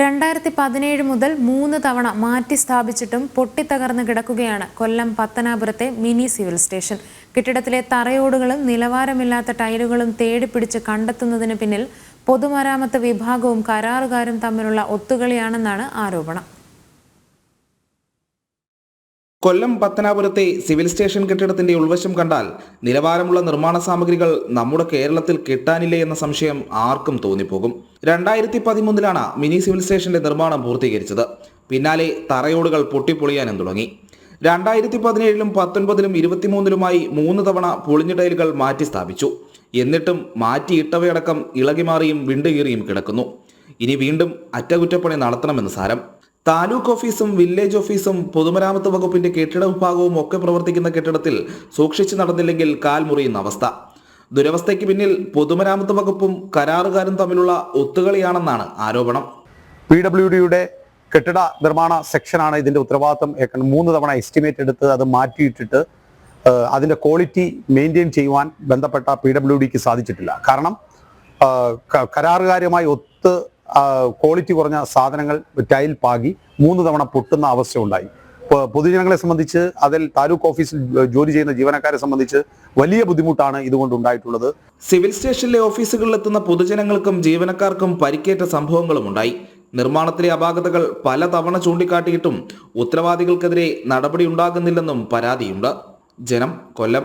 രണ്ടായിരത്തി പതിനേഴ് മുതൽ മൂന്ന് തവണ മാറ്റി സ്ഥാപിച്ചിട്ടും പൊട്ടിത്തകർന്ന് കിടക്കുകയാണ് കൊല്ലം പത്തനാപുരത്തെ മിനി സിവിൽ സ്റ്റേഷൻ. കെട്ടിടത്തിലെ തറയോടുകളും നിലവാരമില്ലാത്ത ടൈലുകളും തേടിപ്പിടിച്ച് കണ്ടെത്തുന്നതിന് പിന്നിൽ പൊതുമരാമത്ത് വിഭാഗവും കരാറുകാരും തമ്മിലുള്ള ഒത്തുകളിയാണെന്നാണ് ആരോപണം. കൊല്ലം പത്തനാപുരത്തെ സിവിൽ സ്റ്റേഷൻ കെട്ടിടത്തിന്റെ ഉൾവശം കണ്ടാൽ നിലവാരമുള്ള നിർമ്മാണ സാമഗ്രികൾ നമ്മുടെ കേരളത്തിൽ കിട്ടാനില്ല എന്ന സംശയം ആർക്കും തോന്നിപ്പോകും. രണ്ടായിരത്തി പതിമൂന്നിലാണ് മിനി സിവിൽ സ്റ്റേഷന്റെ നിർമ്മാണം പൂർത്തീകരിച്ചത്. പിന്നാലെ തറയോടുകൾ പൊട്ടിപ്പൊളിയാനും തുടങ്ങി. രണ്ടായിരത്തി പതിനേഴിലും പത്തൊൻപതിലും ഇരുപത്തിമൂന്നിലുമായി മൂന്ന് തവണ പൊളിഞ്ഞ ടൈലുകൾ മാറ്റി സ്ഥാപിച്ചു. എന്നിട്ടും മാറ്റിയിട്ടവയടക്കം ഇളകിമാറിയും വിണ്ടുകീറിയും കിടക്കുന്നു. ഇനി വീണ്ടും അറ്റകുറ്റപ്പണി നടത്തണമെന്ന് സാരം. താലൂക്ക് ഓഫീസും വില്ലേജ് ഓഫീസും പൊതുമരാമത്ത് വകുപ്പിന്റെ കെട്ടിട വിഭാഗവും ഒക്കെ പ്രവർത്തിക്കുന്ന കെട്ടിടത്തിൽ സൂക്ഷിച്ചു നടന്നില്ലെങ്കിൽ കാൽ മുറിയുന്ന അവസ്ഥ. ദുരവസ്ഥയ്ക്ക് പിന്നിൽ പൊതുമരാമത്ത് വകുപ്പും കരാറുകാരും തമ്മിലുള്ള ഒത്തുകളിയാണെന്നാണ് ആരോപണം. പി ഡബ്ല്യു ഡിയുടെ കെട്ടിട നിർമ്മാണ സെക്ഷനാണ് ഇതിന്റെ ഉത്തരവാദിത്തം മൂന്ന് തവണ എസ്റ്റിമേറ്റ് എടുത്ത് അത് മാറ്റിയിട്ടിട്ട് അതിന്റെ ക്വാളിറ്റി മെയിന്റെയിൻ ചെയ്യുവാൻ ബന്ധപ്പെട്ട പി ഡബ്ല്യു ഡിക്ക് സാധിച്ചിട്ടില്ല. കാരണം കരാറുകാരുമായി ഒത്ത് ക്വാളിറ്റി കുറഞ്ഞ സാധനങ്ങൾ ടൈൽ പാകി മൂന്ന് തവണ പൊട്ടുന്ന അവസ്ഥ ഉണ്ടായി പൊതുജനങ്ങളെ സംബന്ധിച്ച് അതിൽ താലൂക്ക് ഓഫീസിൽ ജോലി ചെയ്യുന്ന ജീവനക്കാരെ സംബന്ധിച്ച് വലിയ ബുദ്ധിമുട്ടാണ് ഇതുകൊണ്ട് ഉണ്ടായിട്ടുള്ളത്. സിവിൽ സ്റ്റേഷനിലെ ഓഫീസുകളിലെത്തുന്ന പൊതുജനങ്ങൾക്കും ജീവനക്കാർക്കും പരിക്കേറ്റ സംഭവങ്ങളും ഉണ്ടായി. നിർമ്മാണത്തിലെ അപാകതകൾ പല തവണ ചൂണ്ടിക്കാട്ടിയിട്ടും ഉത്തരവാദികൾക്കെതിരെ നടപടി ഉണ്ടാകുന്നില്ലെന്നും പരാതിയുണ്ട്. ജനം കൊല്ലം.